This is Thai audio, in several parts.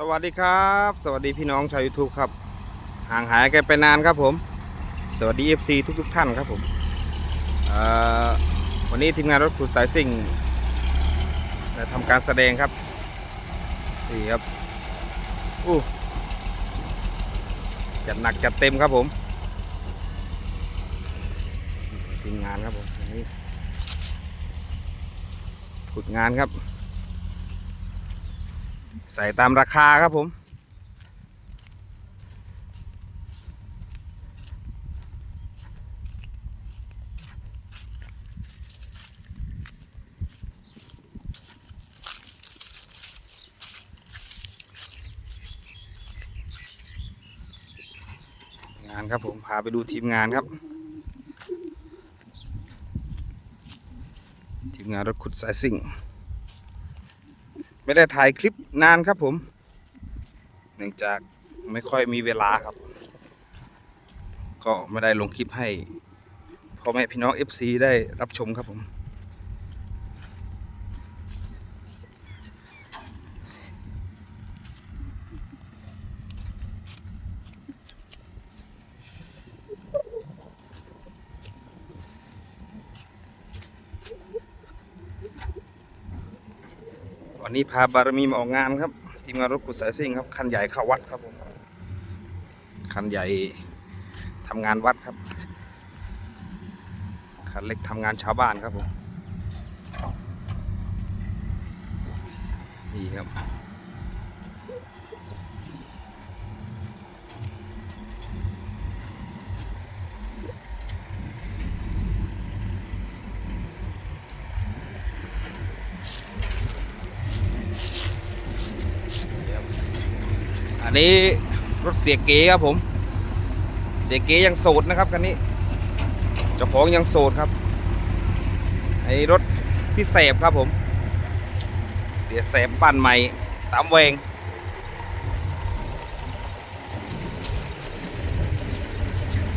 สวัสดีครับ สวัสดีพี่น้องชาว YouTube ครับ ห่างหายกันไปนานครับผม สวัสดี FC ทุกทุกๆท่านครับผมวันนี้ทีมงานรถขุดสายซิ่งทำการแสดงครับนี่ครับอู้จัดหนักจัดเต็มครับผมทีมงานครับผมนนี้ขุดงานครับ ใส่ตามราคาครับผม งานครับผม พาไปดูทีมงานครับ ทีมงานรถขุดสายสิ่ง ไม่ได้ถ่ายคลิปนานครับผม เนื่องจากไม่ค่อยมีเวลาครับ ก็ไม่ได้ลงคลิปให้พ่อแม่พี่น้อง FC ได้รับชมครับผม วันนี้พาบารมีมาออกงานครับ ทีมงานรถกุดสายซิ่งครับ คันใหญ่เข้าวัดครับผม คันใหญ่ทำงานวัดครับ คันเล็กทำงานชาวบ้านครับผม นี่ครับ อันนี้รถเสียเก๋ครับผม เสียเก๋ยังโสดนะครับคันนี้ เจ้าของยังโสดครับไอ้รถพี่แสบครับผม เสียแสบบ้านใหม่สามเวง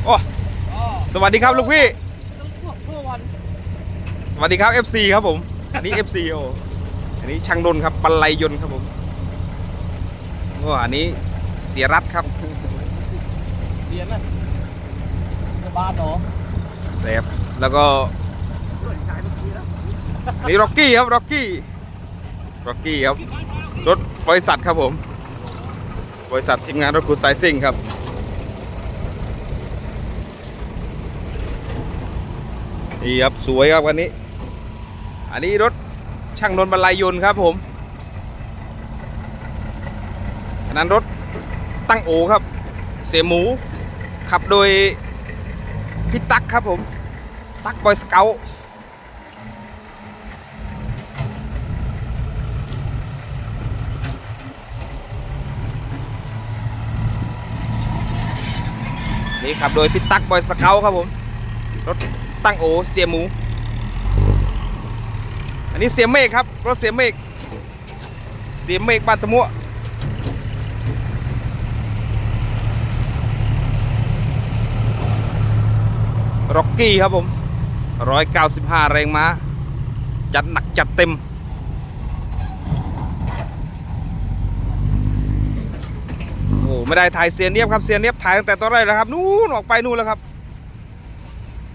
โอ้สวัสดีครับลูกพี่ สวัสดีครับ FC ครับผม อันนี้ FC โออันนี้ช่างดนครับปันไลยนต์ครับผมโอ้อันนี้ เสียรัดครับ เสียนนะจะบ้านเหรอเซฟแล้วก็นี่ร็อกกี้ครับร็อกกี้ร็อกกี้ครับ รถบริษัทครับผม บริษัททีมงานรถขุดสายซิ่งครับนี่ครับสวยครับวันนี้ อันนี้รถช่างนนท์บรรลัยยนต์ครับผมอันนั้นรถ ตั้งโอครับ เสียหมู ขับโดยพี่ตั๊กครับผม ตั๊กบอยสเกลนี่ขับโดยพี่ตั๊กบอยสเกลครับผม รถตั้งโอเสียหมู อันนี้เสียเมฆครับ รถเสียเมฆเสียเมฆบ้านตะมัว ร็อกกี้ครับผม 195 แรงม้า จัดหนักจัดเต็ม โอ้ไม่ได้ถ่ายเสียเนียบครับ เสียเนียบถ่ายตั้งแต่ตอนแรกแล้วครับ นู่นออกไปนู่นแล้วครับ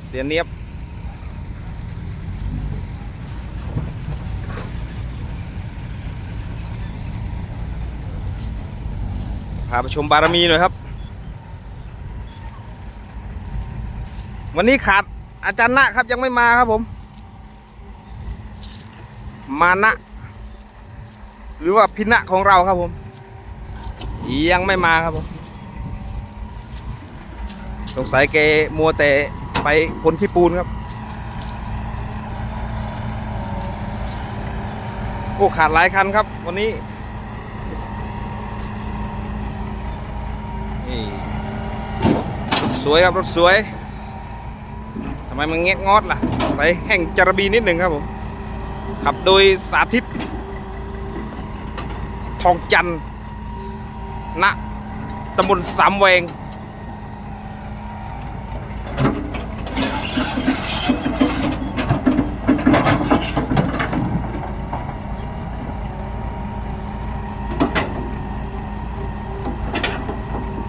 เสียเนียบพาไปชมบารมีหน่อยครับ วันนี้ขาดอาจารย์นะครับยังไม่มาครับผม มานะ หรือว่าพินะของเราครับผม ยังไม่มาครับผมสงสัยแกมัวแต่ไปคนขี้ปูนครับ โอ้ขาดหลายคันครับ วันนี้นี่สวยครับ รถสวยำไมมันเงี้ยงอดล่ะไปแห่งจารบีนิดหนึ่งครับผมขับโดยสาธิต ทองจันทร์ณตำบลสามแวงน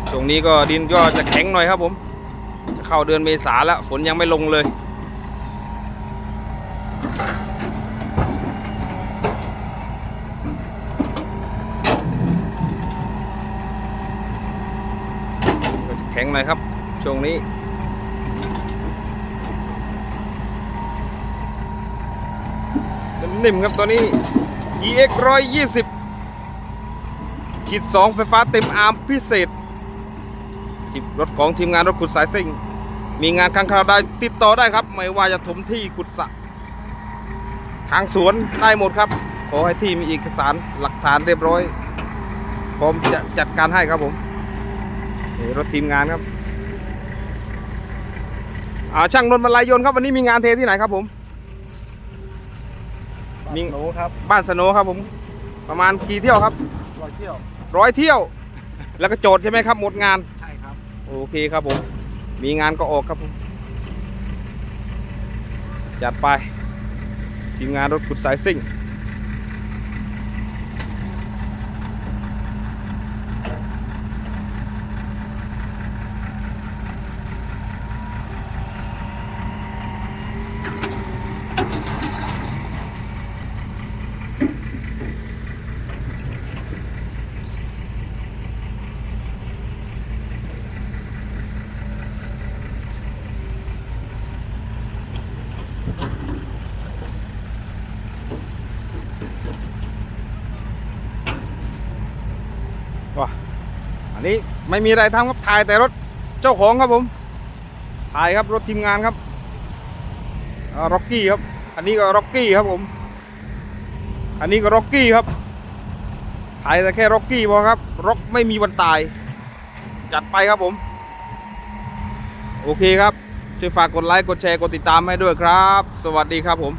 ช่วงนี้ก็ดินก็จะแข็งหน่อยครับผม เข้าเดือนเมษาแล้ว ฝนยังไม่ลงเลย แข็งหน่อยครับ ช่วงนี้นิ่มครับตัวนี้ EX 120ขีด2ไฟฟ้าเต็มอาร์มพิเศษที่รถของทีมงานรถขุดสายซิ่ง มีงานข้างคราวได้ติดต่อได้ครับ ไม่ว่าจะถมที่ขุดสระทางสวนได้หมดครับ ขอให้ที่มีเอกสารหลักฐานเรียบร้อยพร้อมจะจัดการให้ครับผมนี่รถทีมงานครับอ่าช่างนนท์มาลายยนต์ครับวันนี้มีงานเทที่ไหนครับผมมีหนูครับบ้านสโนครับผม ประมาณกี่เที่ยวครับรอยเที่ยวร้อยเที่ยว แล้วก็โจทย์ใช่ไหมครับหมดงานใช่ครับโอเคครับผม มีงานก็ออกครับผมจัดไป ทีมงานรถขุดสายซิ่ง ว้าอันนี้ไม่มีอะไรทำครับถ่ายแต่รถเจ้าของครับผม ถ่ายครับรถทีมงานครับร็อกกี้ครับ อันนี้ก็ร็อกกี้ครับผม อันนี้ก็ร็อกกี้ครับ ถ่ายแต่แค่ร็อกกี้พอครับร็อกไม่มีวันตาย จัดไปครับผม โอเคครับช่วยฝากกดไลค์กดแชร์กดติดตามให้ด้วยครับ สวัสดีครับผม